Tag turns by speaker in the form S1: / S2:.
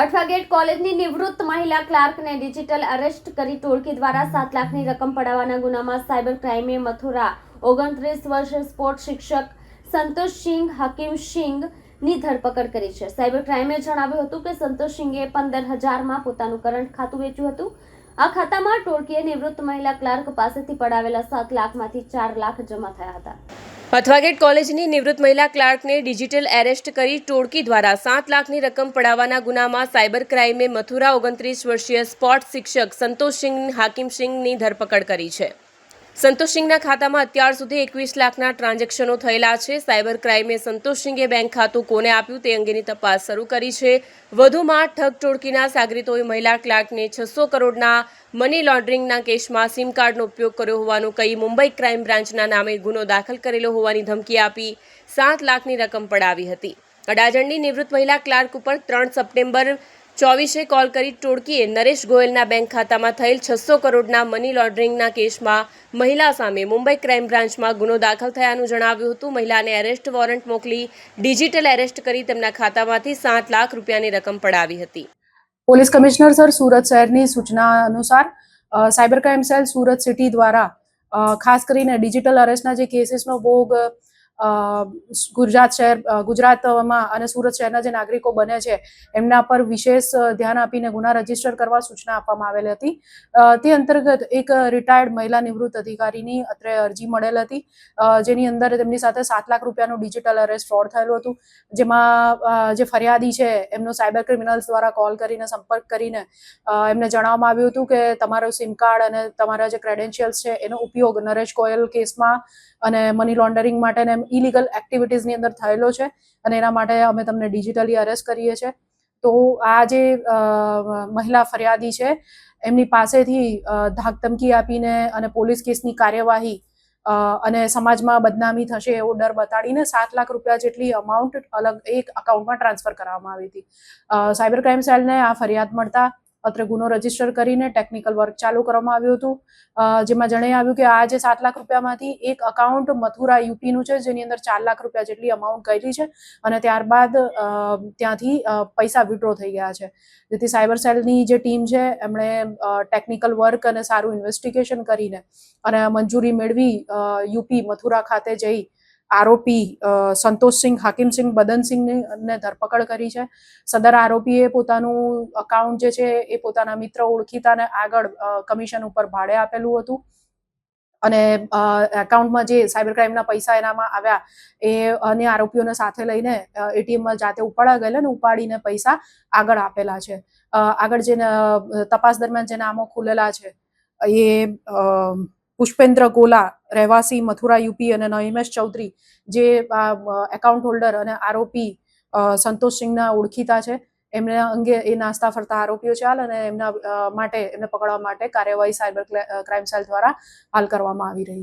S1: Athwa gate કોલેજની નિવૃત્ત મહિલા ક્લાર્કને ડિજિટલ અરેસ્ટ કરી ટોળકી દ્વારા સાત લાખની રકમ પડાવવાના ગુનામાં સાયબર ક્રાઇમે મથુરા ઓગણત્રીસ વર્ષ સ્પોર્ટ શિક્ષક સંતોષસિંહ હકીમસિંહની ધરપકડ કરી છે. સાયબર ક્રાઇમે જણાવ્યું હતું કે સંતોષસિંહે પંદર હજારમાં પોતાનું કરંટ ખાતું વેચ્યું હતું. આ ખાતામાં ટોળકીએ નિવૃત્ત મહિલા ક્લાર્ક પાસેથી પડાવેલા સાત લાખમાંથી ચાર લાખ જમા થયા હતા.
S2: અથવાગેટ કોલેજની નિવૃત્ત મહિલા ક્લાર્કને ડિજિટલ એરેસ્ટ કરી ટોળકી દ્વારા સાત લાખની રકમ પડાવવાના ગુનામાં સાયબર ક્રાઇમે મથુરા ઓગણત્રીસ વર્ષીય સ્પોર્ટ શિક્ષક સંતોષસિંહ, હાકિમસિંહની ધરપકડ કરી છે. સંતોષસિંહના ખાતામાં અત્યાર સુધી એકવીસ લાખના ટ્રાન્ઝેક્શનો થયેલા છે. સાયબર ક્રાઇમે સંતોષસિંહે બેંક ખાતું કોને આપ્યું તે અંગેની તપાસ શરૂ કરી છે. વધુમાં ઠગ ટોળકીના સાગરીતોએ મહિલા ક્લાર્કને છસો કરોડના મની લોન્ડરિંગના કેસમાં સિમ કાર્ડનો ઉપયોગ કર્યો હોવાનું કહી મુંબઈ ક્રાઇમ બ્રાન્ચના નામે ગુનો દાખલ કરેલો હોવાની ધમકી આપી સાત લાખની રકમ પડાવી હતી. અડાજણની નિવૃત્ત મહિલા ક્લાર્ક ઉપર ત્રણ સપ્ટેમ્બર ચોવીસે કોલ કરી ટોળકીએ નરેશ ગોયલના બેંક ખાતામાં થયેલ છસો કરોડના મની લોન્ડરિંગના કેસમાં મહિલા સામે મુંબઈ ક્રાઇમ બ્રાન્ચમાં ગુનો દાખલ થયાનું જણાવ્યું હતું. મહિલાને એરેસ્ટ વોરંટ મોકલી ડિજિટલ એરેસ્ટ કરી તેમના ખાતામાંથી સાત લાખ રૂપિયાની રકમ પડાવી હતી.
S3: પોલીસ કમિશનર સર સુરત શહેરની સૂચના અનુસાર cyber crime cell Surat city દ્વારા ખાસ કરીને ડિજિટલ અરેસ્ટના જે કેસીસનો ભોગ ગુજરાત શહેર ગુજરાતમાં અને સુરત શહેરના જે નાગરિકો બને છે, એમના પર વિશેષ ધ્યાન આપીને ગુના રજિસ્ટર કરવા સૂચના આપવામાં આવેલી હતી. તે અંતર્ગત એક રિટાયર્ડ મહિલા નિવૃત્ત અધિકારીની અત્રે અરજી મળેલ હતી. જેની અંદર તેમની સાથે સાત લાખ રૂપિયાનું ડિજિટલ અરેસ્ટ ફ્રોડ થયેલું હતું. જેમાં જે ફરિયાદી છે, એમનો સાયબર ક્રિમિનલ્સ દ્વારા કોલ કરીને સંપર્ક કરીને એમને જણાવવામાં આવ્યું હતું કે તમારો સિમ કાર્ડ અને તમારા જે ક્રેડેન્શિયલ્સ છે, એનો ઉપયોગ નરેશ ગોયલ કેસમાં અને મની લોન્ડરિંગ માટે ઇલીગલ એક્ટિવિટીઝની અંદર થયેલો છે અને એના માટે અમે તમને ડિજિટલી અરેસ્ટ કરીએ છીએ. તો આ જે મહિલા ફરિયાદી છે, એમની પાસેથી ધાક ધમકી આપીને અને પોલીસ કેસની કાર્યવાહી અને સમાજમાં બદનામી થશે એવો ડર બતાડીને સાત લાખ રૂપિયા જેટલી અમાઉન્ટ અલગ એક અકાઉન્ટમાં ટ્રાન્સફર કરવામાં આવી હતી. સાયબર ક્રાઇમ સેલને આ ફરિયાદ મળતા અત્રે ગુનો રજિસ્ટર કરીને ટેકનિકલ વર્ક ચાલુ કરવામાં આવ્યું હતું. જેમાં જણાઈ આવ્યું કે આ જે સાત લાખ રૂપિયામાંથી એક અકાઉન્ટ મથુરા યુપીનું છે, જેની અંદર ચાર લાખ રૂપિયા જેટલી અમાઉન્ટ ગયેલી છે અને ત્યારબાદ ત્યાંથી પૈસા વિડ્રો થઈ ગયા છે. જેથી સાયબર સેલની જે ટીમ છે, એમણે ટેકનિકલ વર્ક અને સારું ઇન્વેસ્ટિગેશન કરીને અને મંજૂરી મેળવી યુપી મથુરા ખાતે જઈ આરોપી સંતોષસિંહ, હાકિમસિંહ, બદનસિંહને ધરપકડ કરી છે. સદર આરોપીએ પોતાનું અકાઉન્ટ જે છે એ પોતાના મિત્ર ઓળખીતાને આગળ કમિશન ઉપર ભાડે આપેલું હતું. અને એકાઉન્ટમાં જે સાયબર ક્રાઇમના પૈસા એનામાં આવ્યા એ અને આરોપીઓને સાથે લઈને એટીએમમાં જાતે ઉપાડા ગયેલા ને ઉપાડીને પૈસા આગળ આપેલા છે. આગળ જે તપાસ દરમિયાન જે નામો ખુલેલા છે એ પુષ્પેન્દ્ર ગોલા રહેવાસી મથુરા યુપી અને નહિમેશ ચૌધરી, જે એકાઉન્ટ હોલ્ડર અને આરોપી સંતોષ સંતોષસિંહના ઓળખીતા છે. એમને અંગે એ નાસ્તા ફરતા આરોપીઓ છે હાલ અને એમના માટે, એમને પકડવા માટે કાર્યવાહી સાયબર ક્રાઇમ સેલ દ્વારા હાલ કરવામાં આવી રહી છે.